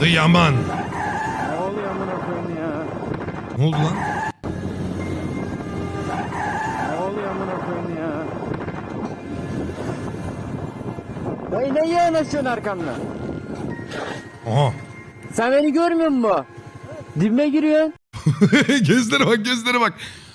The Yaman. Ne oluyor amına koyayım ya? Ne oldu lan? Ne oluyor amına koyayım ya? Dayı ne yanaşıyorsun arkamdan? Aha. Sen beni görmüyor musun? Dibime giriyorsun. gözlere bak gözlere bak.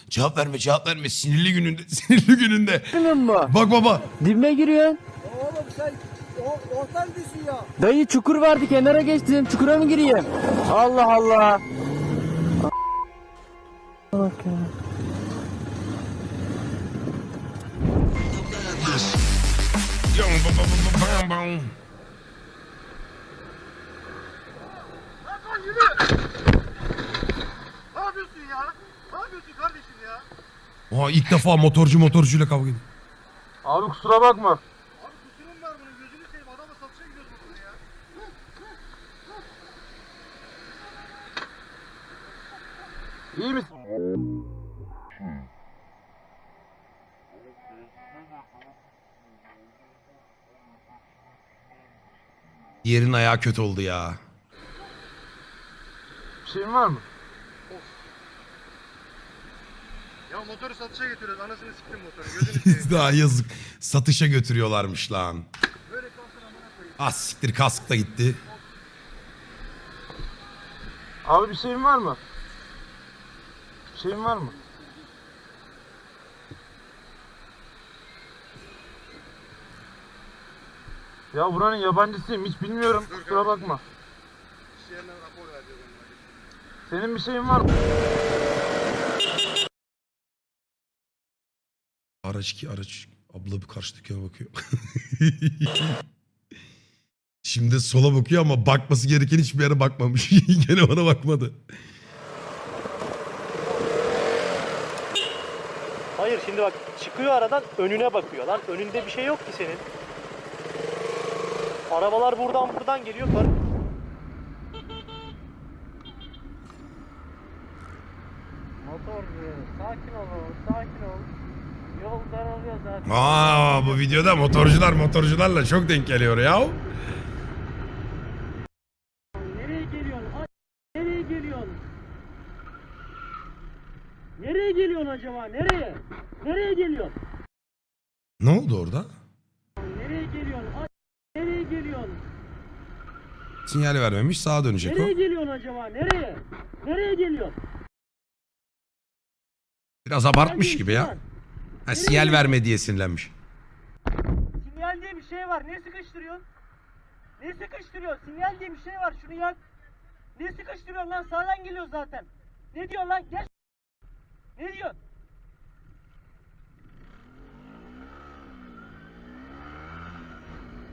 Cevap verme cevap verme sinirli gününde sinirli gününde. Görmüyor musun? Bak baba. Dibime giriyorsun. Oğlum sen o, ortam düşün ya. Dayı çukur vardı kenara geçtim. Çukura mı gireyim? Allah Allah. Bak ya. Hakan yürü. Ne yapıyorsun ya? Ne yapıyorsun kardeşim ya? Oha ilk defa motorcu motorcuyla kavga ediyor. Abi kusura bakma. Abi kusurum var bunun gözünü seveyim adamla satışa gidiyoruz burada ya. İyi misin? Yerin ayağı kötü oldu ya. Bir şeyin var mı? Ya motoru satışa getiriyoruz anasını siktim motoru gözünü seveyim. Daha yazık. Satışa götürüyorlarmış lan. Böyle kalsın amına koyayım. Ah siktir kask da gitti. Abi bir şeyin var mı? Şeyin var mı? Ya buranın yabancısıyım hiç bilmiyorum kusura bakma. Senin bir şeyin var mı? Araç ki araç. Abla bir karşı dükkana bakıyor. Şimdi sola bakıyor ama bakması gereken hiçbir yere bakmamış. Gene bana bakmadı. Hayır şimdi bak çıkıyor aradan önüne bakıyor lan. Önünde bir şey yok ki senin. Arabalar buradan buradan geliyor. Motorcu sakin ol oğlum, sakin ol. Yol daralıyor zaten. Aa bu videoda motorcular motorcularla çok denk geliyor ya. Nereye geliyorsun? Ay, nereye geliyorsun? Nereye geliyorsun acaba? Nereye? Nereye geliyorsun? Ne oldu orada? Nereye geliyorsun? Ay, nereye geliyorsun? Sinyal vermemiş sağa dönecek o. Nereye geliyorsun acaba? Nereye? Nereye geliyorsun? Biraz abartmış gibi ya. Ha, sinyal verme diye sinirlenmiş. Sinyal diye bir şey var. Ne sıkıştırıyorsun? Ne sıkıştırıyor? Sinyal diye bir şey var. Şunu yak. Ne sıkıştırıyorsun lan? Sağdan geliyor zaten. Ne diyorsun lan? Gel. Ne diyorsun?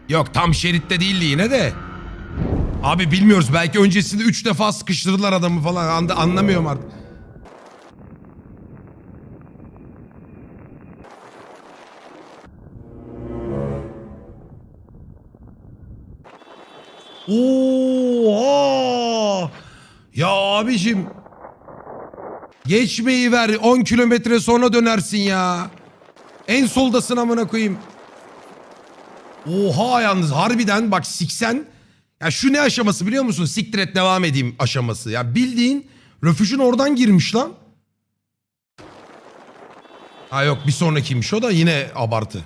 Yok tam şeritte değildi yine de. Abi bilmiyoruz belki öncesinde 3 defa sıkıştırdılar adamı falan Anda, anlamıyorum artık. Oha! Ya abicim. Geçmeyi ver 10 kilometre sonra dönersin ya. En soldasın amına koyayım. Oha yalnız harbiden bak siksen. Ya şu ne aşaması biliyor musun? Siktir et devam edeyim aşaması. Ya bildiğin röfüjün oradan girmiş lan. Ha yok bir sonrakiymiş o da yine abartı.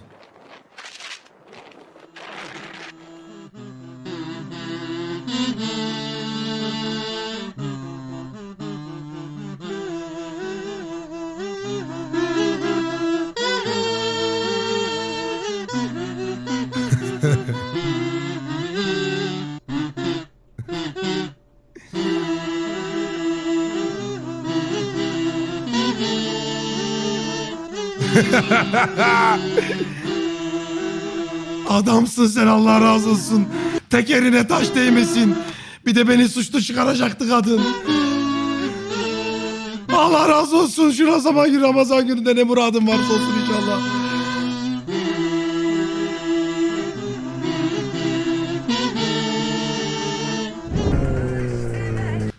Adamsın sen Allah razı olsun. Tekerine taş değmesin. Bir de beni suçlu çıkaracaktı kadın. Allah razı olsun. Şu zaman günü Ramazan gününde ne muradın varsa olsun inşallah.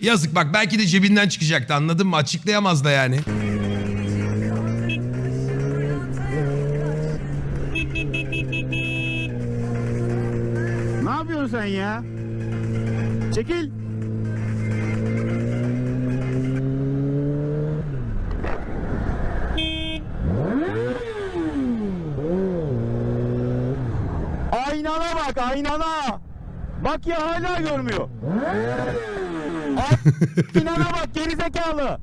Yazık bak belki de cebinden çıkacaktı anladın mı? Açıklayamaz da yani. ya? Çekil. Aynana bak aynana. Bak ya hala görmüyor. aynana bak geri zekalı.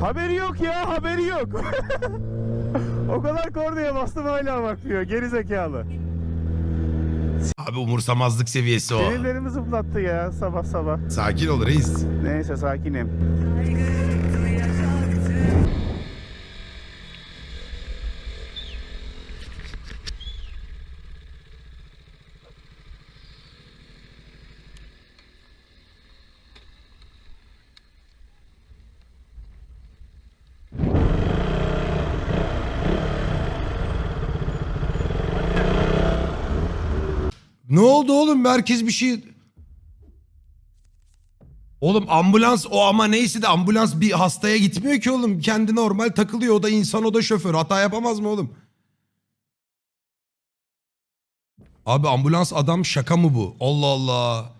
haberi yok ya haberi yok. o kadar kornaya bastım hala bakmıyor geri zekalı. Abi umursamazlık seviyesi o. Sinirlerimi zıplattı ya sabah sabah. Sakin ol reis. Neyse sakinim. Ne oldu oğlum? Herkes bir şey... Oğlum ambulans o ama neyse de ambulans bir hastaya gitmiyor ki oğlum. Kendi normal takılıyor. O da insan o da şoför. Hata yapamaz mı oğlum? Abi ambulans adam şaka mı bu? Allah Allah.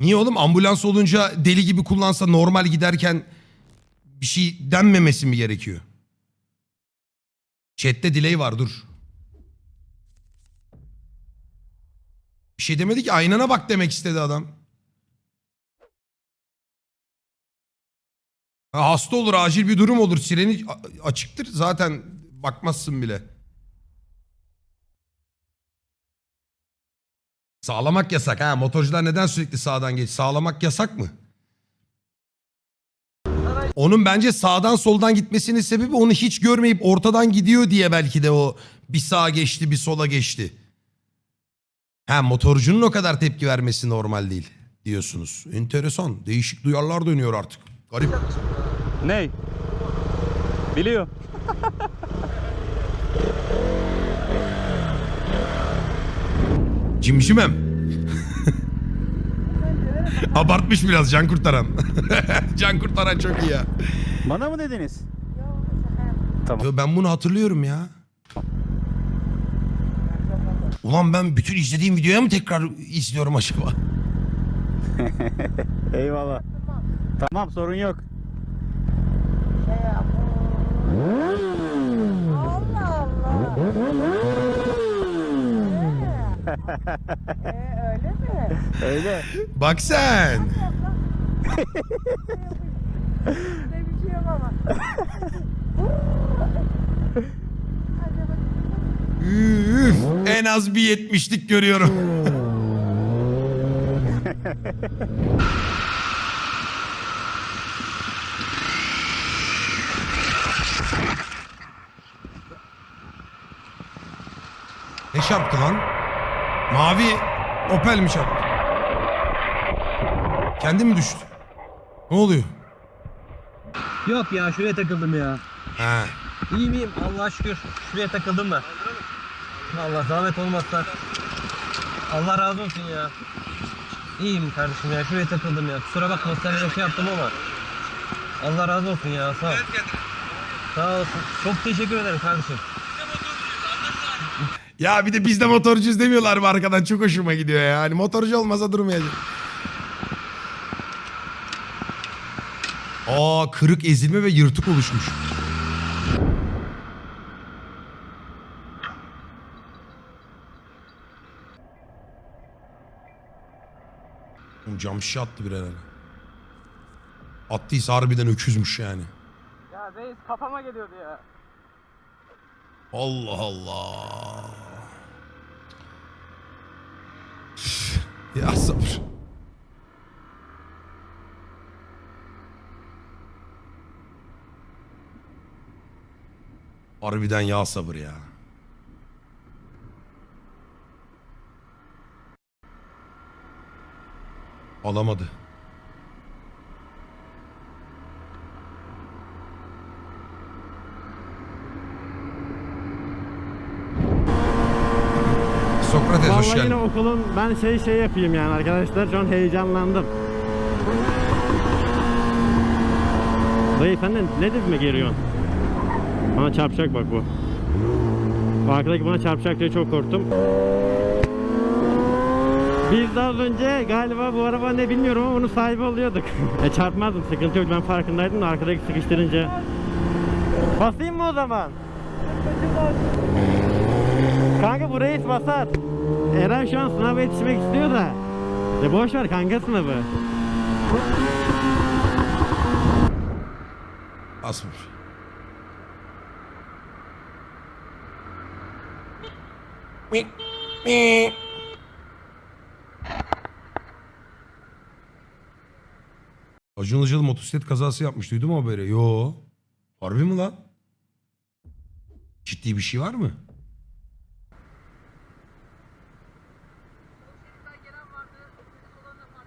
Niye oğlum ambulans olunca deli gibi kullansa normal giderken bir şey denmemesi mi gerekiyor? Chat'te delay var dur. Bir şey demedi ki aynana bak demek istedi adam. Ha, hasta olur acil bir durum olur sireni açıktır zaten bakmazsın bile. Sağlamak yasak ha motorcular neden sürekli sağdan geç sağlamak yasak mı? Onun bence sağdan soldan gitmesinin sebebi onu hiç görmeyip ortadan gidiyor diye belki de o bir sağa geçti bir sola geçti. Ha motorcunun o kadar tepki vermesi normal değil diyorsunuz. Enteresan. Değişik duyarlar dönüyor artık. Garip. Ney? Biliyor. Cimcimem. Abartmış biraz can kurtaran. can kurtaran çok iyi ya. Bana mı dediniz? Tamam. Yo, ben bunu hatırlıyorum ya. Ulan ben bütün izlediğim videoya mı tekrar izliyorum acaba? Eyvallah. Tamam sorun yok. Allah Allah. ee, öyle mi? Öyle. Bak sen. Seveceğim ama. Üf, en az bir yetmişlik görüyorum. ne çarptı lan? Mavi Opel mi çarptı? Kendi mi düştü? Ne oluyor? Yok ya şuraya takıldım ya. Ha. İyi miyim? Allah'a şükür. Şuraya takıldım da. Allah zahmet olmazsa. Allah razı olsun ya. İyiyim kardeşim ya. Şuraya takıldım ya. Kusura bakma sana şey yaptım ama. Allah razı olsun ya. Sağ ol. Sağ olasın. Çok teşekkür ederim kardeşim. Ya bir de biz de motorcuyuz demiyorlar mı arkadan? Çok hoşuma gidiyor ya. Hani motorcu olmasa durmayacak. Aa kırık ezilme ve yırtık oluşmuş. Cam şişe attı bir herhalde. Attıysa harbiden öküzmüş yani. Ya reis kafama geliyordu ya. Allah Allah. ya sabır. Harbiden ya sabır ya. Alamadı. Sokrates hoş Vallahi geldin. yine okulun ben şey şey yapayım yani arkadaşlar şu an heyecanlandım. Dayı sen de ne dibime geliyorsun? Bana çarpacak bak bu. Bu arkadaki bana çarpacak diye çok korktum. Biz daha önce galiba bu araba ne bilmiyorum ama bunun sahibi oluyorduk. e çarpmazdım sıkıntı yok ben farkındaydım da arkadaki sıkıştırınca. Basayım mı o zaman? Kanka bu reis basar. Eren şu an sınava yetişmek istiyor da. E boş ver kanka sınavı. Asmış. Acun Ilıcalı motosiklet kazası yapmış. Duydun mu haberi? Yo. Harbi mi lan? Ciddi bir şey var mı?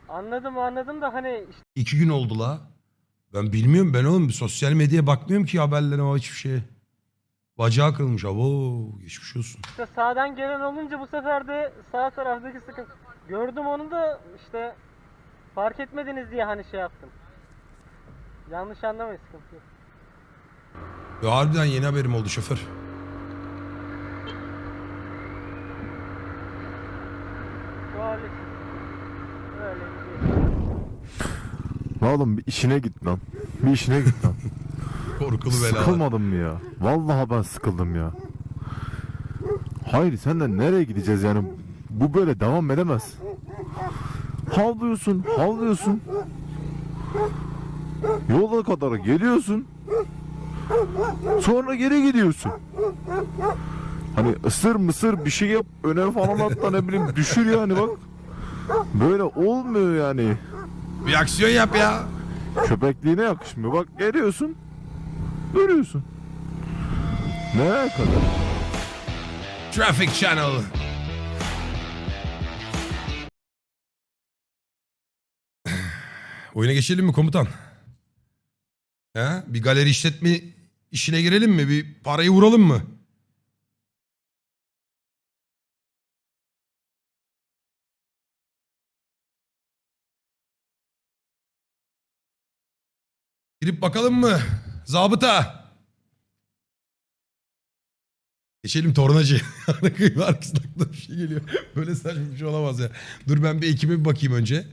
Anladım anladım da hani işte İki gün oldu la. Ben bilmiyorum ben oğlum sosyal medyaya bakmıyorum ki haberlere ama hiçbir şeye. Bacağı kırılmış. Abo geçmiş olsun. sağdan gelen olunca bu sefer de sağ taraftaki sıkıntı. Gördüm onu da işte fark etmediniz diye hani şey yaptım. Yanlış anlamayın sıkıntı yok. Ya harbiden yeni haberim oldu şoför. Şu halde öyle gidiyor. Oğlum bir işine git lan. Bir işine git lan. Korkulu bela. Sıkılmadın mı ya? Vallahi ben sıkıldım ya. Hayır sen de nereye gideceğiz yani? Bu böyle devam edemez. Havlıyorsun, havlıyorsun. Yola kadar geliyorsun. Sonra geri gidiyorsun. Hani ısır mısır bir şey yap öne falan atla ne bileyim düşür yani bak. Böyle olmuyor yani. Bir aksiyon yap ya. Köpekliğine yakışmıyor. Bak geliyorsun. Duruyorsun. Nereye kadar? Traffic Channel. Oyuna geçelim mi komutan? He? Bir galeri işletme işine girelim mi? Bir parayı vuralım mı? Girip bakalım mı? Zabıta. Geçelim tornacı. Arkasında aklıma bir şey geliyor. Böyle saçma bir şey olamaz ya. Dur ben bir ekibe bir bakayım önce.